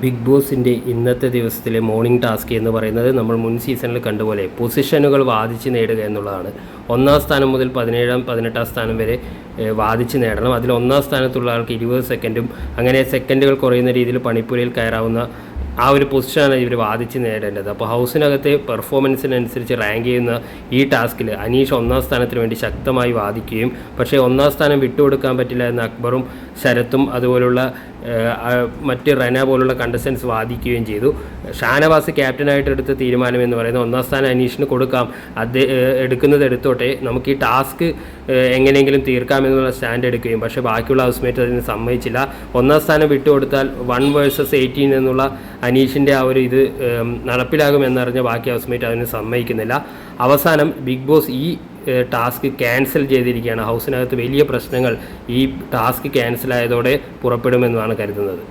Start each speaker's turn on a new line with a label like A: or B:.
A: Big ബോസിന്റെ ഇന്നത്തെ ദിവസത്തിലെ മോർണിംഗ് ടാസ്ക് എന്ന് പറയുന്നത് നമ്മൾ മുൻ സീസണിൽ കണ്ടുപോലെ പൊസിഷനുകൾ വാദിച്ച് നേടുക എന്നുള്ളതാണ്. ഒന്നാം സ്ഥാനം മുതൽ പതിനേഴാം പതിനെട്ടാം സ്ഥാനം വരെ വാദിച്ച് നേടണം. അതിൽ ഒന്നാം സ്ഥാനത്തുള്ള ആൾക്ക് ഇരുപത് സെക്കൻഡും അങ്ങനെ സെക്കൻഡുകൾ കുറയുന്ന രീതിയിൽ പണിപ്പുരയിൽ കയറാവുന്ന ആ ഒരു പൊസിഷനാണ് ഇവർ വാദിച്ച് നേടേണ്ടത്. അപ്പോൾ ഹൗസിനകത്തെ പെർഫോമൻസിനനുസരിച്ച് റാങ്ക് ചെയ്യുന്ന ഈ ടാസ്കിൽ അനീഷ് ഒന്നാം സ്ഥാനത്തിന് വേണ്ടി ശക്തമായി വാദിക്കുകയും പക്ഷേ ഒന്നാം സ്ഥാനം വിട്ടുകൊടുക്കാൻ പറ്റില്ല എന്ന് അക്ബറും ശരത്തും അതുപോലുള്ള മറ്റ് റന പോലുള്ള കണ്ടസ്റ്റൻസ് വാദിക്കുകയും ചെയ്തു. ഷാനവാസ് ക്യാപ്റ്റനായിട്ട് എടുത്ത തീരുമാനം എന്ന് പറയുന്നത് ഒന്നാം സ്ഥാനം അനീഷിന് കൊടുക്കാം. അത് എടുക്കുന്നത് എടുത്തോട്ടെ. നമുക്ക് ഈ ടാസ്ക് എങ്ങനെയെങ്കിലും തീർക്കാമെന്നുള്ള സ്റ്റാൻഡ് എടുക്കുകയും പക്ഷേ ബാക്കിയുള്ള ഹൗസ്മേറ്റ് അതിന് സമ്മതിച്ചില്ല. ഒന്നാം സ്ഥാനം വിട്ടുകൊടുത്താൽ വൺ വേഴ്സസ് എയ്റ്റീൻ എന്നുള്ള അനീഷിന്റെ ആ ഒരു ഇത് നടപ്പിലാകുമെന്നറിഞ്ഞ ബാക്കി ഹൗസ്മേറ്റ് അതിന് സമ്മതിക്കുന്നില്ല. അവസാനം ബിഗ് ബോസ് ഈ ടാസ്ക് ക്യാൻസൽ ചെയ്തിരിക്കുകയാണ്. ഹൗസിനകത്ത് വലിയ പ്രശ്നങ്ങൾ ഈ ടാസ്ക് ക്യാൻസൽ ആയതോടെ പുറപ്പെടുമെന്നാണ് കരുതുന്നത്.